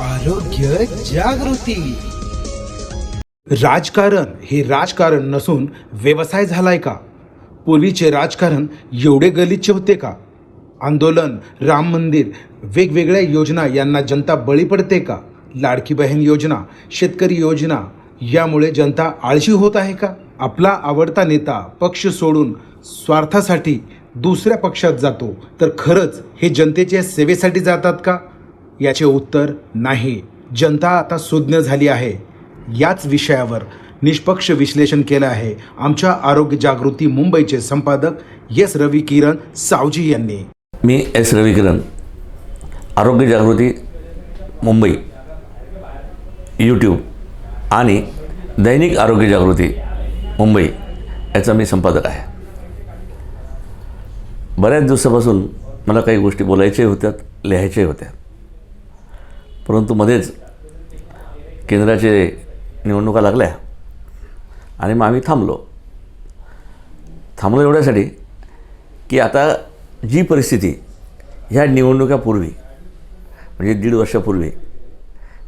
आरोग्य जागृती. राजकारण हे राजकारण नसून व्यवसाय झालाय का? पूर्वीचे राजकारण एवढे गलिच्छ होते का? आंदोलन राम मंदिर वेगवेगळ्या योजना यांना जनता बळी पडते का? लाडकी बहीण योजना शेतकरी योजना यामुळे जनता आळशी होत आहे का? आपला आवडता नेता पक्ष सोडून स्वार्थासाठी दुसऱ्या पक्षात जातो तर खरंच हे जनतेच्या सेवेसाठी जातात का? याचे उत्तर नाही. जनता आता सुज्ञ झाली आहे. याच विषयावर निष्पक्ष विश्लेषण केलं आहे आमच्या आरोग्य जागृती मुंबईचे संपादक एस रवी किरण सावजी यांनी. मी एस रविकिरण आरोग्य जागृती मुंबई यूट्यूब आणि दैनिक आरोग्य जागृती मुंबई याचा मी संपादक आहे. बऱ्याच दिवसापासून मला काही गोष्टी बोलायच्याही होत्या लिहायच्याही होत्या परंतु मध्येच केंद्राचे निवडणुका लागल्या. आणि मग आम्ही थांबलो. थांबलो एवढ्यासाठी की आता जी परिस्थिती ह्या निवडणुकापूर्वी म्हणजे दीड वर्षापूर्वी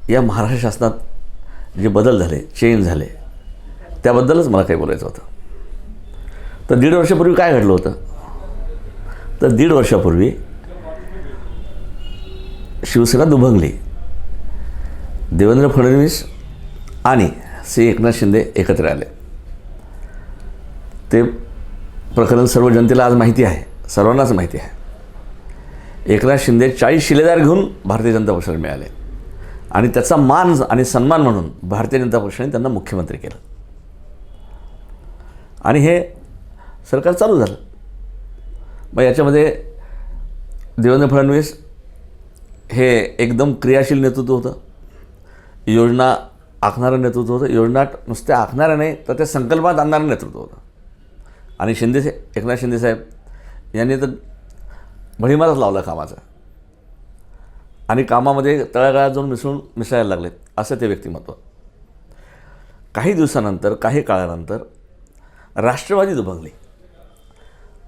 या महाराष्ट्र शासनात जे बदल झाले चेंज झाले त्याबद्दलच मला काही बोलायचं होतं. तर दीड वर्षापूर्वी काय घडलं होतं? तर दीड वर्षापूर्वी शिवसेना दुभंगली देवेंद्र फडणवीस आणि श्री एकनाथ शिंदे एकत्र आले. ते प्रकरण सर्व जनतेला आज माहिती आहे. सर्वांनाच माहिती आहे. एकनाथ शिंदे चाळीस शिलेदार घेऊन भारतीय जनता पक्षाला मिळाले. आणि त्याचा मान आणि सन्मान म्हणून भारतीय जनता पक्षाने त्यांना मुख्यमंत्री केलं. आणि हे सरकार चालू झालं. मग याच्यामध्ये देवेंद्र फडणवीस हे एकदम क्रियाशील नेतृत्व होतं. योजना आखणारं नेतृत्व होतं. योजना नुसत्या आखणारं नाही तर त्या संकल्पात आणणारं नेतृत्व होतं. आणि शिंदे एकनाथ शिंदे साहेब यांनी तर भडीमारच लावला कामाचा. आणि कामामध्ये तळागाळात जाऊन मिसळून मिसळायला लागलेत असं ते व्यक्तिमत्व. काही दिवसानंतर काही काळानंतर राष्ट्रवादी दुभंगली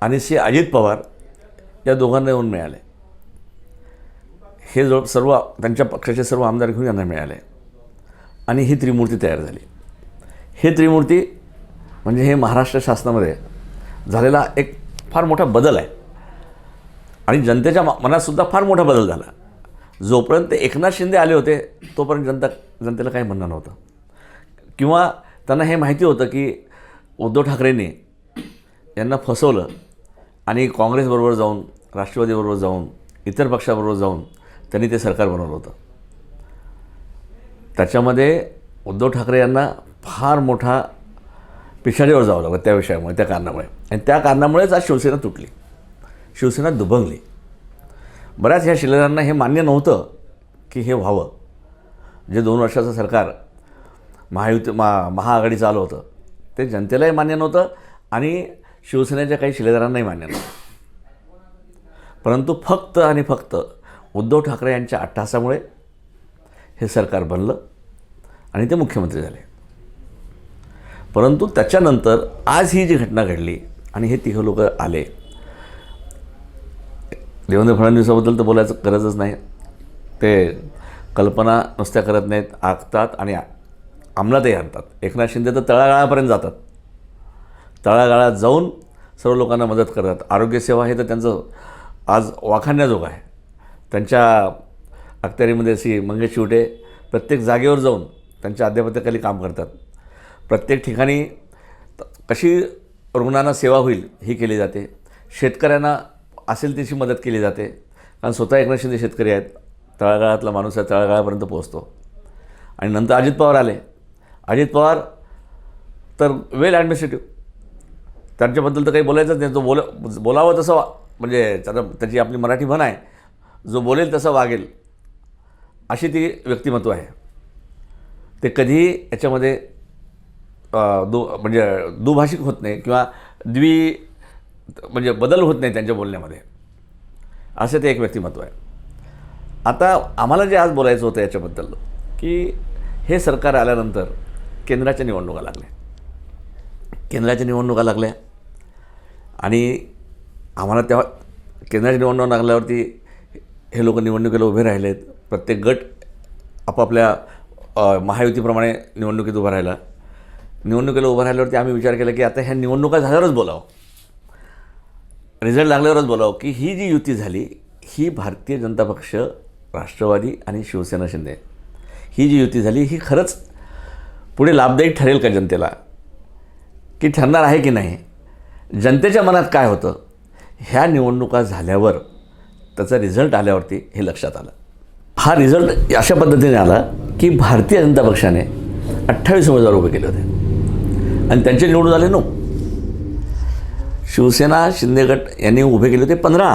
आणि श्री अजित पवार या दोघांना येऊन मिळाले. हे जो सर्व त्यांच्या पक्षाचे सर्व आमदार घेऊन यांना मिळाले. आणि ही त्रिमूर्ती तयार झाली. हे त्रिमूर्ती म्हणजे हे महाराष्ट्र शासनामध्ये झालेला एक फार मोठा बदल आहे. आणि जनतेच्या म- मनातसुद्धा फार मोठा बदल झाला. जोपर्यंत एकनाथ शिंदे आले होते तोपर्यंत जनता जनतेला काही म्हणणं नव्हतं. किंवा त्यांना हे माहिती होतं की उद्धव ठाकरेंनी यांना फसवलं आणि काँग्रेसबरोबर जाऊन राष्ट्रवादीबरोबर जाऊन इतर पक्षाबरोबर जाऊन त्यांनी ते सरकार बनवलं होतं. त्याच्यामध्ये उद्धव ठाकरे यांना फार मोठा पिछाडीवर जावं लागलं त्या विषयामुळे त्या कारणामुळे. आणि त्या कारणामुळेच आज शिवसेना तुटली. शिवसेना दुभंगली बऱ्याच ह्या शिलेदारांना हे मान्य नव्हतं की हे व्हावं. जे दोन वर्षाचं सरकार महायुती मा महाआघाडीचं आलं होतं ते जनतेलाही मान्य नव्हतं आणि शिवसेनेच्या काही शिलेदारांनाही मान्य नव्हतं. परंतु फक्त आणि फक्त उद्धव ठाकरे यांच्या अट्टहासामुळे हे सरकार बनलं आणि ते मुख्यमंत्री झाले. परंतु त्याच्यानंतर आज ही जी घटना घडली आणि हे तिघं लोक आले देवेंद्र फडणवीसाबद्दल तर बोलायचं गरजच नाही. ते कल्पना नुसत्या करत नाहीत आखतात आणि अंमलातही आणतात. एकनाथ शिंदे तर तळागाळापर्यंत जातात. तळागाळात जाऊन सर्व लोकांना मदत करतात. आरोग्यसेवा हे तर त्यांचं आज वाखाण्याजोगं आहे. त्यांच्या अखत्यारीमध्ये सी मंगेश शिवटे प्रत्येक जागेवर जाऊन त्यांच्या अध्यापत्याखाली काम करतात. प्रत्येक ठिकाणी कशी रुग्णांना सेवा होईल ही केली जाते. शेतकऱ्यांना असेल तशी मदत केली जाते. कारण स्वतः एकनाथ शिंदे शेतकरी आहेत. तळागाळातला माणूस आहे तळागाळापर्यंत पोहोचतो. आणि नंतर अजित पवार आले. अजित पवार तर वेल ॲडमिनिस्ट्रेटिव्ह. त्यांच्याबद्दल तर काही बोलायचंच नाही. जो बोल बोलावं तसं वा म्हणजे त्याचा त्याची आपली मराठी म्हण आहे. जो बोलेल तसं वागेल. अशी ती व्यक्तिमत्व आहे. ते कधीही याच्यामध्ये दु म्हणजे दुभाषिक होत नाही किंवा द्वि म्हणजे बदल होत नाही त्यांच्या बोलण्यामध्ये. असं ते एक व्यक्तिमत्व आहे. आता आम्हाला जे आज बोलायचं होतं याच्याबद्दल की हे सरकार आल्यानंतर केंद्राच्या निवडणुका लागल्या. केंद्राच्या निवडणुका लागल्या. आणि आम्हाला तेव्हा केंद्राच्या निवडणुका लागल्यावरती हे लोक निवडणुकीला उभे राहिलेत. प्रत्येक गट आपापल्या महायुतीप्रमाणे निवडणुकीत उभा राहिला. निवडणुकीला उभं राहिल्यावरती आम्ही विचार केला की आता ह्या निवडणुका झाल्यावरच बोलावं. रिझल्ट लागल्यावरच बोलावं की ही जी युती झाली ही भारतीय जनता पक्ष राष्ट्रवादी आणि शिवसेना शिंदे ही जी युती झाली ही खरंच पुढे लाभदायी ठरेल का जनतेला? की ठरणार आहे की नाही? जनतेच्या मनात काय होतं? ह्या निवडणुका झाल्यावर त्याचा रिझल्ट आल्यावरती हे लक्षात आलं. हा रिझल्ट अशा पद्धतीने आला की भारतीय जनता पक्षाने अठ्ठावीस उमेदवार उभे केले होते. आणि त्यांचे निवडून आले नऊ. शिवसेना शिंदे गट यांनी उभे केले होते पंधरा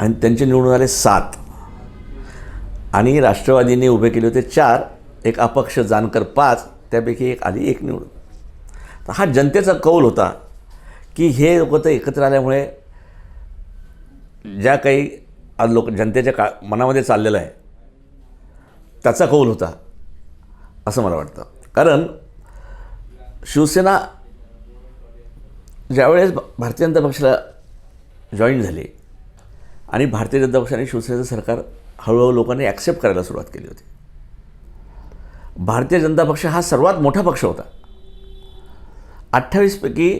आणि त्यांचे निवडून आले सात. आणि राष्ट्रवादीने उभे केले होते चार एक अपक्ष जानकर पाच त्यापैकी एक आली एक निवडून. तर हा जनतेचा कौल होता की हे लोक तर एकत्र आल्यामुळे ज्या काही आज लोक जनतेच्या का मनामध्ये चाललेलं आहे त्याचा कौल होता असं मला वाटतं. कारण शिवसेना ज्यावेळेस भारतीय जनता पक्षाला जॉईन झाली आणि भारतीय जनता पक्षाने शिवसेनेचं सरकार हळूहळू लोकांनी ॲक्सेप्ट करायला सुरुवात केली होती. भारतीय जनता पक्ष हा सर्वात मोठा पक्ष होता. अठ्ठावीसपैकी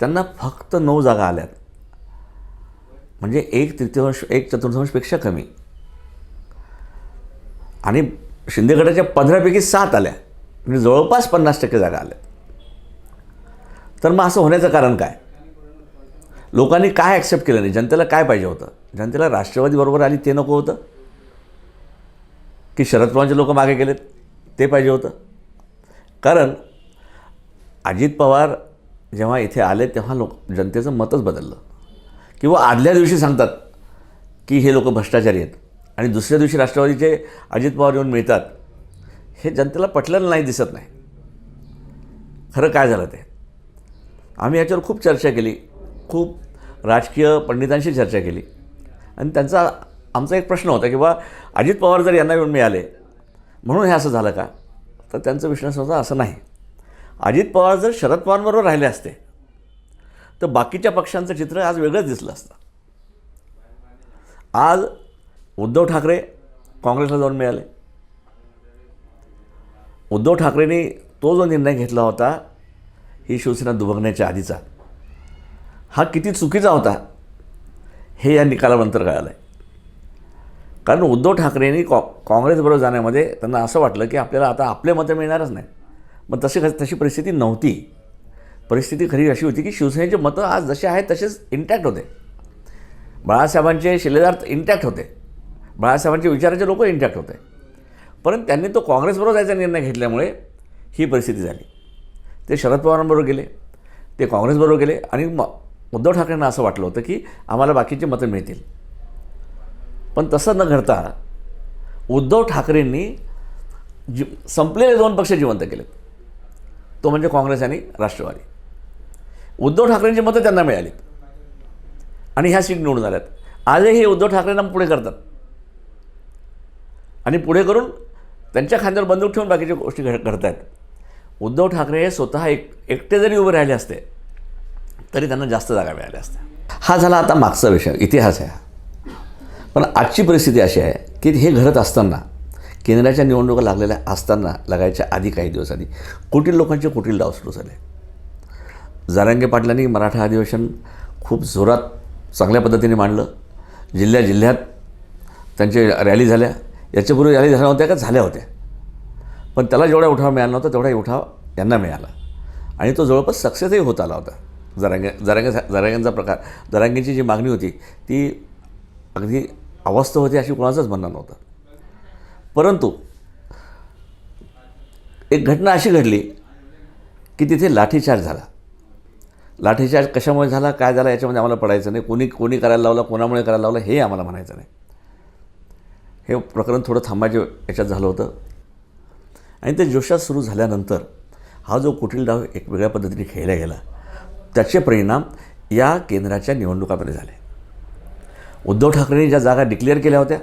त्यांना फक्त नऊ जागा आल्यात. म्हणजे एक तृतीयांश एक चतुर्थांशपेक्षा कमी. आणि शिंदे गटाच्या पंधरापैकी सात आल्या. म्हणजे जवळपास पन्नास टक्के जागा आल्या. तर मग असं होण्याचं कारण काय? लोकांनी काय ॲक्सेप्ट केलं नाही? जनतेला काय पाहिजे होतं? जनतेला राष्ट्रवादी बरोबर आली ते नको होतं? की शरद पवारचे लोक मागे गेलेत ते पाहिजे होतं? कारण अजित पवार जेव्हा इथे आले तेव्हा लोक जनतेचं मतच बदललं. किंवा आदल्या दिवशी सांगतात की हे लोक भ्रष्टाचारी आहेत. आणि दुसऱ्या दिवशी राष्ट्रवादीचे अजित पवार येऊन मिळतात हे जनतेला पटलेलं नाही दिसत नाही. खरं काय झालं ते? आम्ही याच्यावर खूप चर्चा केली खूप राजकीय पंडितांशी चर्चा केली. आणि त्यांचा आमचा एक प्रश्न होता की बा अजित पवार जर यांना येऊन मिळाले म्हणून हे असं झालं का? तर त्यांचं विश्वास होता असं नाही. अजित पवार जर शरद पवारांबरोबर राहिले असते तर बाकीच्या पक्षांचं चित्र आज वेगळंच दिसलं असतं. आज उद्धव ठाकरे काँग्रेसला जाऊन मिळाले. उद्धव ठाकरेंनी तो जो निर्णय घेतला होता ही शिवसेना दुभगण्याच्या आधीचा हा किती चुकीचा होता हे या निकालानंतर कळालं आहे कारण उद्धव ठाकरेंनी कॉ काँग्रेसबरोबर जाण्यामध्ये त्यांना असं वाटलं की आपल्याला आता आपले मतं मिळणारच नाही. मग तशी तशी परिस्थिती नव्हती. परिस्थिती खरी अशी होती की शिवसेनेचे मतं आज जसे आहेत तसेच इंटॅक्ट होते. बाळासाहेबांचे शिलेदार इंटॅक्ट होते. बाळासाहेबांचे विचाराचे लोक इंटॅक्ट होते. परंतु त्यांनी तो काँग्रेसबरोबर जायचा निर्णय घेतल्यामुळे ही परिस्थिती झाली. ते शरद पवारांबरोबर गेले ते काँग्रेसबरोबर गेले आणि म उद्धव ठाकरेंना असं वाटलं होतं की आम्हाला बाकीची मतं मिळतील. पण तसं न घडता उद्धव ठाकरेंनी जी संपलेले दोन पक्ष जिवंत केलेत. तो म्हणजे काँग्रेस आणि राष्ट्रवादी. उद्धव ठाकरेंची मतं त्यांना मिळालीत. आणि ह्या सीट निवडून आल्यात. आजही हे उद्धव ठाकरेंना पुढे करतात. आणि पुढे करून त्यांच्या खांद्यावर बंदूक ठेवून बाकीच्या गोष्टी घड घडत आहेत उद्धव ठाकरे हे स्वतः एक एकटे जरी उभे राहिले असते तरी त्यांना जास्त जागा मिळाल्या असत्या हा झाला आता मागचा विषय इतिहास आहे पण आजची परिस्थिती अशी आहे की हे घडत असताना केंद्राच्या निवडणुका लागलेल्या असताना लागायच्या आधी काही दिवसांनी कुटील लोकांचे कुटील डाव सुरू झाले. जारांगे पाटलांनी मराठा अधिवेशन खूप जोरात चांगल्या पद्धतीने मांडलं. जिल्ह्या जिल्ह्यात त्यांचे रॅली झाल्या. याच्यापूर्वी रॅली झाल्या होत्या का? झाल्या होत्या. पण त्याला जेवढा उठाव मिळाला नव्हता तेवढा उठाव यांना मिळाला. आणि तो जवळपास सक्सेसही होत आला होता. जरांगे जरांगे जरांग्यांचा प्रकार जरांगेची जी मागणी होती ती अगदी अवस्थ होती अशी कोणाचंच म्हणणं नव्हतं. परंतु एक घटना अशी घडली की तिथे लाठीचार्ज झाला. लाठीचार्ज कशामुळे झाला काय झाला याच्यामध्ये आम्हाला पडायचं नाही. कोणी कोणी करायला लावलं कोणामुळे करायला लावलं हे आम्हाला म्हणायचं नाही. हे प्रकरण थोडं थांबायचे याच्यात झालं होतं. आणि ते जोशात सुरू झाल्यानंतर हा जो कुटील डाव एक वेगळ्या पद्धतीने खेळला गेला त्याचे परिणाम या केंद्राच्या निवडणुकामध्ये झाले. उद्धव ठाकरेंनी ज्या जागा डिक्लेअर केल्या होत्या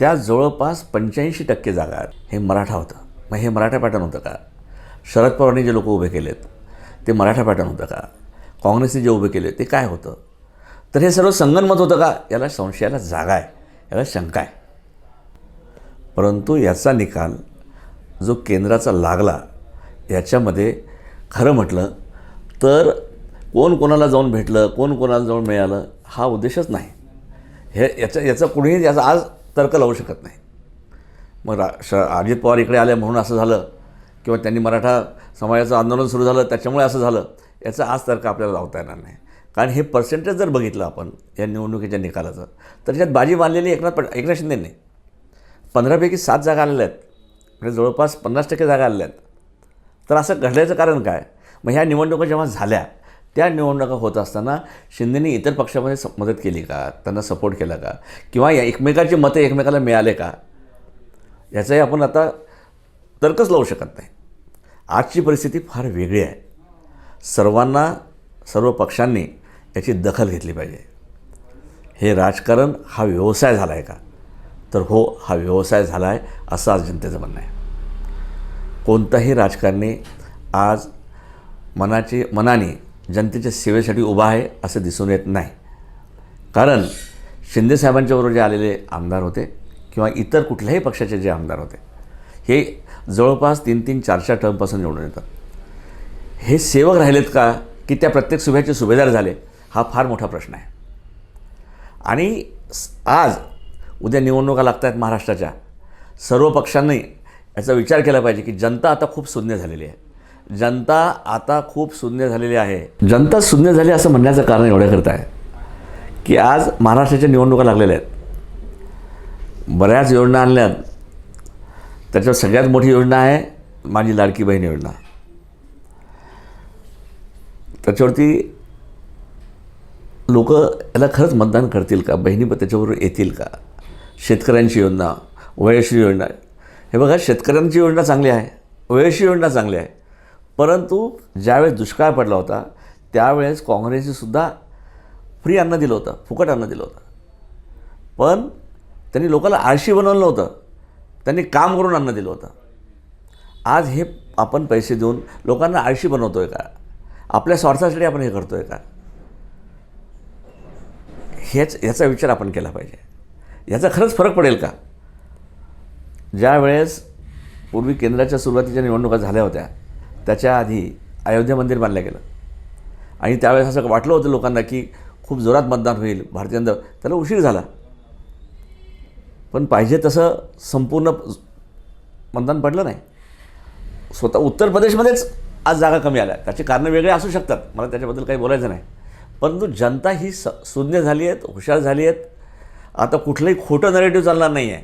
त्या जवळपास पंच्याऐंशी टक्के जागा हे मराठा होतं. मग हे मराठा पॅटर्न होतं का? शरद पवारांनी जे लोक उभे केलेत ते मराठा पॅटर्न होतं का? काँग्रेसने जे उभे केले ते काय होतं? तर हे सर्व संगनमत होतं का? याला संशयाला जागा आहे. याला शंका आहे. परंतु याचा निकाल जो केंद्राचा लागला याच्यामध्ये खरं म्हटलं तर कोण कोणाला जाऊन भेटलं कोण कोणाला जाऊन मिळालं हा उद्देशच नाही. हे याचा याचा कुणीही याचा आज तर्क लावू शकत नाही. मग रा श अजित पवार इकडे आले म्हणून असं झालं किंवा त्यांनी मराठा समाजाचं आंदोलन सुरू झालं त्याच्यामुळे असं झालं याचा आज तर्क आपल्याला लावता येणार नाही. कारण हे पर्सेंटेज जर बघितलं आपण या निवडणुकीच्या निकालाचं तर त्याच्यात बाजी बांधलेली एकनाथ पट एकनाथ शिंदेने. पंधरापैकी सात जागा आलेल्या आहेत म्हणजे जवळपास पन्नास टक्के जागा आलेल्या आहेत तर असं घडल्याचं कारण काय? मग ह्या निवडणुका जेव्हा झाल्या त्या निवडणुका होत असताना शिंदेने इतर पक्षामध्ये स मदत केली का? त्यांना सपोर्ट केला का? किंवा या एकमेकाची मतं एकमेकाला मिळाले का? याचाही आपण आता तर्कच लावू शकत नाही. आजची परिस्थिती फार वेगळी आहे. सर्वांना सर्व पक्षांनी याची दखल घेतली पाहिजे. हे राजकारण हा व्यवसाय झाला आहे का? तर हो हा व्यवसाय झाला आहे असं आज जनतेचं म्हणणं आहे. कोणताही राजकारणी आज मनाची मनाने जनतेच्या सेवेसाठी उभा आहे असं दिसून येत नाही. कारण शिंदेसाहेबांच्याबरोबर जे आलेले आमदार होते किंवा इतर कुठल्याही पक्षाचे जे आमदार होते हे जवळपास तीन तीन चार चार टर्मपासून निवडून येतात. हे सेवक राहिलेत का? की त्या प्रत्येक सुभ्याचे सुभेदार झाले? हा फार मोठा प्रश्न आहे. आणि आज उद्या निवडणुका लागत आहेत महाराष्ट्राच्या. सर्व पक्षांनी याचा विचार केला पाहिजे की जनता आता खूप शून्य झालेली आहे. जनता आता खूप शून्य झालेली आहे. जनता शून्य झाली असं म्हणण्याचं कारण एवढ्याकरता आहे की आज महाराष्ट्राच्या निवडणुका लागलेल्या आहेत. बऱ्याच योजना आणल्यात. त्याच्यात सगळ्यात मोठी योजना आहे माझी लाडकी बहीण योजना. त्याच्यावरती लोक याला खरंच मतदान करतील का? बहिणी त्याच्याबरोबर येतील का? शेतकऱ्यांची योजना वयशी योजना. हे बघा शेतकऱ्यांची योजना चांगली आहे वयशी योजना चांगली आहे. परंतु ज्यावेळेस दुष्काळ पडला होता त्यावेळेस काँग्रेसनेसुद्धा फ्री अन्न दिलं होतं फुकट अन्न दिलं होतं. पण त्यांनी लोकांना आळशी बनवलं होतं. त्यांनी काम करून अन्न दिलं होतं. आज हे आपण पैसे देऊन लोकांना आळशी बनवतो आहे का? आपल्या स्वार्थासाठी आपण हे करतो आहे का? हेच ह्याचा विचार आपण केला पाहिजे. याचा खरंच फरक पडेल का? ज्या वेळेस पूर्वी केंद्राच्या सुरुवातीच्या निवडणुका झाल्या होत्या त्याच्या आधी अयोध्या मंदिर बांधलं गेलं. आणि त्यावेळेस असं वाटलं होतं लोकांना की खूप जोरात मतदान होईल भारतीय जनता त्याला उशीर झाला. पण पाहिजे तसं संपूर्ण मतदान पडलं नाही. स्वतः उत्तर प्रदेशमध्येच आज जागा कमी आल्या. त्याची कारणं वेगळे असू शकतात. मला त्याच्याबद्दल काही बोलायचं नाही. परंतु जनता ही स शून्य झाली आहेत हुशार झाली आहेत. आता कुठलंही खोटं नरेटिव्ह चालणार नाही आहे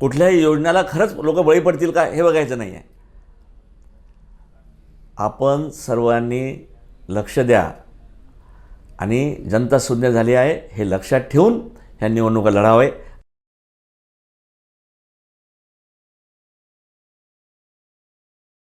कुठल्याही योजनेला खरंच लोक बळी पडतील का हे बघायचं नाही आहे आपण सर्वांनी लक्ष द्या. आणि जनता शून्य झाली आहे हे लक्षात ठेवून ह्या निवडणुका लढावे